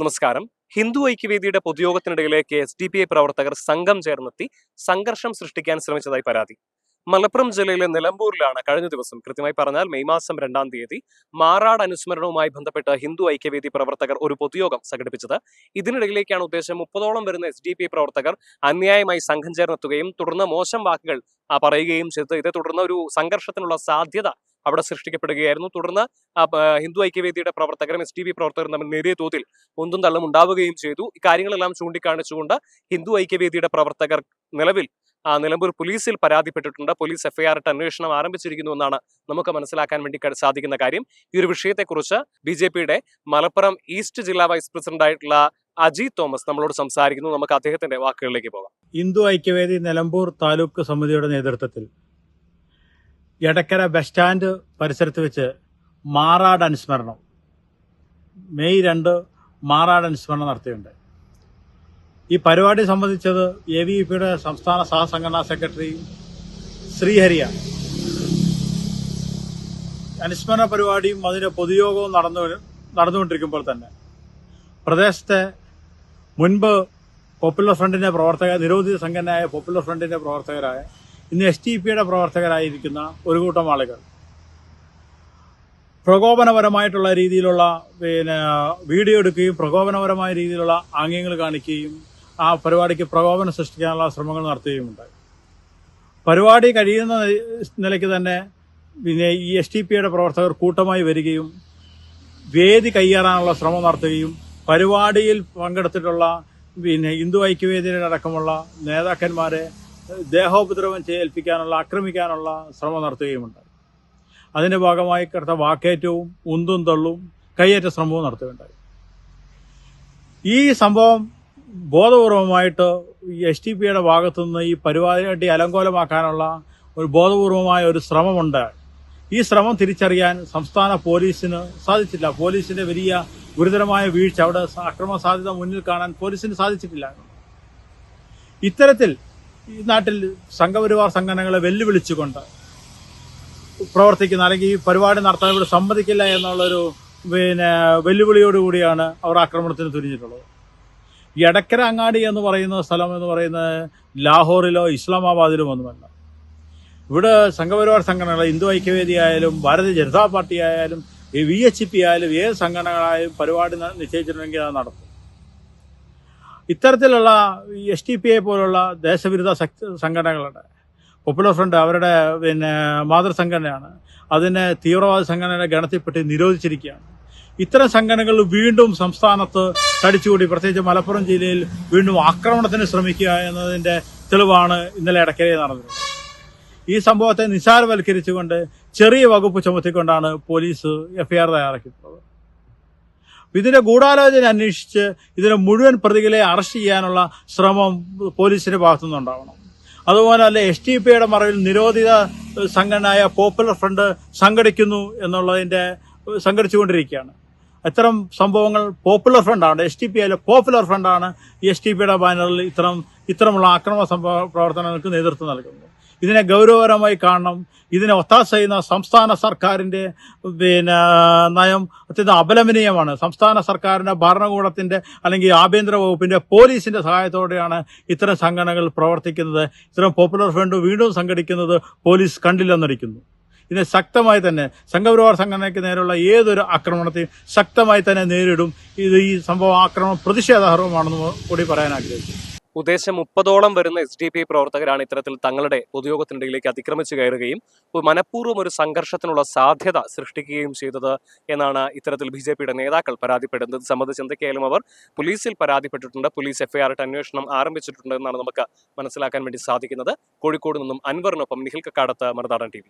നമസ്കാരം. ഹിന്ദു ഐക്യവേദിയുടെ പൊതുയോഗത്തിനിടയിലേക്ക് എസ് ഡി പി ഐ പ്രവർത്തകർ സംഘം ചേർന്നെത്തി സംഘർഷം സൃഷ്ടിക്കാൻ ശ്രമിച്ചതായി പരാതി. മലപ്പുറം ജില്ലയിലെ നിലമ്പൂരിലാണ് കഴിഞ്ഞ ദിവസം കൃത്യമായി പറഞ്ഞാൽ മെയ് മാസം രണ്ടാം തീയതി മാറാട് അനുസ്മരണവുമായി ബന്ധപ്പെട്ട ഹിന്ദു ഐക്യവേദി പ്രവർത്തകർ ഒരു പൊതുയോഗം സംഘടിപ്പിച്ചത്. ഇതിനിടയിലേക്കാണ് ഉദ്ദേശം മുപ്പതോളം വരുന്ന എസ് ഡി പി പ്രവർത്തകർ അന്യായമായി സംഘം ചേർന്നെത്തുകയും തുടർന്ന് മോശം വാക്കുകൾ പറയുകയും ചെയ്തത്. ഇതേ തുടർന്ന് ഒരു സംഘർഷത്തിനുള്ള സാധ്യത അവിടെ സൃഷ്ടിക്കപ്പെടുകയായിരുന്നു. തുടർന്ന് ഹിന്ദു ഐക്യവേദിയുടെ പ്രവർത്തകരും എസ് ടി ബി പ്രവർത്തകരും തമ്മിൽ നേരിയ തോതിൽ ഒന്നും തള്ളും ഉണ്ടാവുകയും ചെയ്തു. ഈ കാര്യങ്ങളെല്ലാം ചൂണ്ടിക്കാണിച്ചുകൊണ്ട് ഹിന്ദു ഐക്യവേദിയുടെ പ്രവർത്തകർ നിലവിൽ നിലമ്പൂർ പോലീസിൽ പരാതിപ്പെട്ടിട്ടുണ്ട്. പോലീസ് എഫ്ഐആർ ഇട്ട് അന്വേഷണം ആരംഭിച്ചിരിക്കുന്നു എന്നാണ് നമുക്ക് മനസ്സിലാക്കാൻ വേണ്ടി സാധിക്കുന്ന കാര്യം. ഈ ഒരു വിഷയത്തെക്കുറിച്ച് ബി ജെ പിയുടെ മലപ്പുറം ഈസ്റ്റ് ജില്ലാ വൈസ് പ്രസിഡന്റ് ആയിട്ടുള്ള അജി തോമസ് നമ്മളോട് സംസാരിക്കുന്നു. നമുക്ക് അദ്ദേഹത്തിന്റെ വാക്കുകളിലേക്ക് പോകാം. ഹിന്ദു ഐക്യവേദി നിലമ്പൂർ താലൂക്ക് സമിതിയുടെ നേതൃത്വത്തിൽ എടക്കര ബസ് സ്റ്റാൻഡ് പരിസരത്ത് വെച്ച് മാറാട് അനുസ്മരണം മെയ് രണ്ട് മാറാട് അനുസ്മരണം നടത്തിയിട്ടുണ്ട്. ഈ പരിപാടി സംബന്ധിച്ചത് എ വി പിയുടെ സംസ്ഥാന സഹസംഘടനാ സെക്രട്ടറി ശ്രീഹരിയാണ് അനുസ്മരണ പരിപാടിയും അതിന്റെ പൊതുയോഗവും നടന്നു നടന്നുകൊണ്ടിരിക്കുമ്പോൾ തന്നെ പ്രദേശത്തെ മുൻപ് പോപ്പുലർ ഫ്രണ്ടിന്റെ പ്രവർത്തക നിരോധിത സംഘടനയായ പോപ്പുലർ ഫ്രണ്ടിന്റെ പ്രവർത്തകരായ ഇന്ന് എസ് ടി പിയുടെ പ്രവർത്തകരായിരിക്കുന്ന ഒരു കൂട്ടം ആളുകൾ. പ്രകോപനപരമായിട്ടുള്ള രീതിയിലുള്ള പിന്നെ വീഡിയോ എടുക്കുകയും പ്രകോപനപരമായ രീതിയിലുള്ള ആംഗ്യങ്ങൾ കാണിക്കുകയും ആ പരിപാടിക്ക് പ്രകോപനം സൃഷ്ടിക്കാനുള്ള ശ്രമങ്ങൾ നടത്തുകയുമുണ്ടായി. പരിപാടി കഴിയുന്ന നിലയ്ക്ക് തന്നെ പിന്നെ ഈ എസ് ടി പിയുടെ പ്രവർത്തകർ കൂട്ടമായി വരികയും വേദി കയ്യേറാനുള്ള ശ്രമം നടത്തുകയും പരിപാടിയിൽ പങ്കെടുത്തിട്ടുള്ള പിന്നെ ഹിന്ദു ഐക്യവേദിയുടെ അടക്കമുള്ള നേതാക്കന്മാരെ ദേഹോപദ്രവം ചെയ്യേൽപ്പിക്കാനുള്ള ആക്രമിക്കാനുള്ള ശ്രമം നടത്തുകയുമുണ്ടായി. അതിന്റെ ഭാഗമായി കിടത്ത വാക്കേറ്റവും ഉന്തും തള്ളും കയ്യേറ്റ ശ്രമവും നടത്തുകയുണ്ടായി. ഈ സംഭവം ബോധപൂർവമായിട്ട് എസ് ടി പിയുടെ ഭാഗത്തുനിന്ന് ഈ പരിപാടി അലങ്കോലമാക്കാനുള്ള ഒരു ബോധപൂർവമായ ഒരു ശ്രമമുണ്ട്. ഈ ശ്രമം തിരിച്ചറിയാൻ സംസ്ഥാന പോലീസിന് സാധിച്ചില്ല. പോലീസിന്റെ വലിയ ഗുരുതരമായ വീഴ്ച അവിടെ അക്രമ സാധ്യത മുന്നിൽ കാണാൻ പോലീസിന് സാധിച്ചിട്ടില്ല. ഇത്തരത്തിൽ ഈ നാട്ടിൽ സംഘപരിവാർ സംഘടനകളെ വെല്ലുവിളിച്ചുകൊണ്ട് പ്രവർത്തിക്കുന്ന അല്ലെങ്കിൽ ഈ പരിപാടി നടത്താൻ ഇവിടെ സമ്മതിക്കില്ല എന്നുള്ളൊരു പിന്നെ വെല്ലുവിളിയോടുകൂടിയാണ് അവർ ആക്രമണത്തിന് തുനിഞ്ഞിട്ടുള്ളത്. ഈ എടക്കര അങ്ങാടി എന്ന് പറയുന്ന സ്ഥലം എന്ന് പറയുന്നത് ലാഹോറിലോ ഇസ്ലാമാബാദിലോ ഒന്നുമല്ല. ഇവിടെ സംഘപരിവാർ സംഘടനകൾ ഹിന്ദു ഐക്യവേദി ആയാലും ഭാരതീയ ജനതാ പാർട്ടി ആയാലും ഈ വി എച്ച് പി ആയാലും ഏത് സംഘടനകളായാലും പരിപാടി നിശ്ചയിച്ചിട്ടുണ്ടെങ്കിൽ അത് നടത്തും ഇത്തരത്തിലുള്ള എസ് ടി പി ഐ പോലുള്ള ദേശവിരുദ്ധ സംഘടനകളുടെ പോപ്പുലർ ഫ്രണ്ട് അവരുടെ പിന്നെ മാതൃസംഘടനയാണ് അതിനെ തീവ്രവാദ സംഘടനയുടെ ഗണത്തിൽപ്പെട്ട് നിരോധിച്ചിരിക്കുകയാണ്. ഇത്തരം സംഘടനകൾ വീണ്ടും സംസ്ഥാനത്ത് തടിച്ചുകൂടി. പ്രത്യേകിച്ച് മലപ്പുറം ജില്ലയിൽ വീണ്ടും ആക്രമണത്തിന് ശ്രമിക്കുക എന്നതിന്റെ തെളിവാണ് ഇന്നലെ ഇടക്കരയിൽ നടന്നത്. ഈ സംഭവത്തെ നിസാരവൽക്കരിച്ചുകൊണ്ട് ചെറിയ വകുപ്പ് ചുമത്തിക്കൊണ്ടാണ് പോലീസ് എഫ്ഐആർ തയ്യാറാക്കിയിട്ടുള്ളത്. ഇതിന്റെ ഗൂഢാലോചന അന്വേഷിച്ച് ഇതിനെ മുഴുവൻ പ്രതികളെ അറസ്റ്റ് ചെയ്യാനുള്ള ശ്രമം പോലീസിന്റെ ഭാഗത്തുനിന്നുണ്ടാവണം. അതുപോലെ തന്നെ എസ് ടി പിയുടെ മറവിൽ നിരോധിത സംഘടനയായ പോപ്പുലർ ഫ്രണ്ട് സംഘടിക്കുന്നു എന്നുള്ളതിന്റെ സംഘടിച്ചുകൊണ്ടിരിക്കുകയാണ്. ഇത്തരം സംഭവങ്ങൾ പോപ്പുലർ ഫ്രണ്ടാണ് എസ് ടി പി അല്ല പോപ്പുലർ ഫ്രണ്ടാണ് എസ് ടി പിയുടെ ബാനറിൽ ഇത്തരം ഇത്തരമുള്ള ആക്രമണ സംഭവ പ്രവർത്തനങ്ങൾക്ക് നേതൃത്വം നൽകുന്നത്. ഇതിനെ ഗൗരവപരമായി കാണണം. ഇതിനെ ഒത്താശ ചെയ്യുന്ന സംസ്ഥാന സർക്കാരിന്റെ പിന്നെ നയം അത്യന്തം അപലപനീയമാണ്. സംസ്ഥാന സർക്കാരിന്റെ ഭരണകൂടത്തിന്റെ അല്ലെങ്കിൽ ആഭ്യന്തര വകുപ്പിന്റെ പോലീസിന്റെ സഹായത്തോടെയാണ് ഇത്തരം സംഘടനകൾ പ്രവർത്തിക്കുന്നത്. ഇത്തരം പോപ്പുലർ ഫ്രണ്ട് വീണ്ടും സംഘടിക്കുന്നത് പോലീസ് കണ്ടില്ലെന്നടിക്കുന്നു ഇതിനെ ശക്തമായി തന്നെ സംഘപരിവാർ സംഘടനയ്ക്ക് നേരെയുള്ള ഏതൊരു ആക്രമണത്തെയും ശക്തമായി തന്നെ നേരിടും. ഇത് ഈ സംഭവം ആക്രമണം പ്രതിഷേധാർഹമാണെന്ന് കൂടി പറയാൻ ആഗ്രഹിക്കുന്നു ഉദ്ദേശം മുപ്പതോളം വരുന്ന എസ് ഡി പി പ്രവർത്തകരാണ് ഇത്തരത്തിൽ തങ്ങളുടെ പൊതുയോഗത്തിനിടയിലേക്ക് അതിക്രമിച്ചു കയറുകയും മനഃപൂർവം ഒരു സംഘർഷത്തിനുള്ള സാധ്യത സൃഷ്ടിക്കുകയും ചെയ്തത് എന്നാണ് ഇത്തരത്തിൽ ബി ജെ പിയുടെ നേതാക്കൾ പരാതിപ്പെടുന്നത്. ഇത് സംബന്ധിച്ച് എന്തൊക്കെയായാലും അവർ പോലീസിൽ പരാതിപ്പെട്ടിട്ടുണ്ട്. പോലീസ് എഫ്ഐആർ അന്വേഷണം ആരംഭിച്ചിട്ടുണ്ട് എന്നാണ് നമുക്ക് മനസ്സിലാക്കാൻ വേണ്ടി സാധിക്കുന്നത്. കോഴിക്കോട് നിന്നും അൻവറിനൊപ്പം നിഖിൽ കക്കാടത്ത് മറുനാടൻ ടി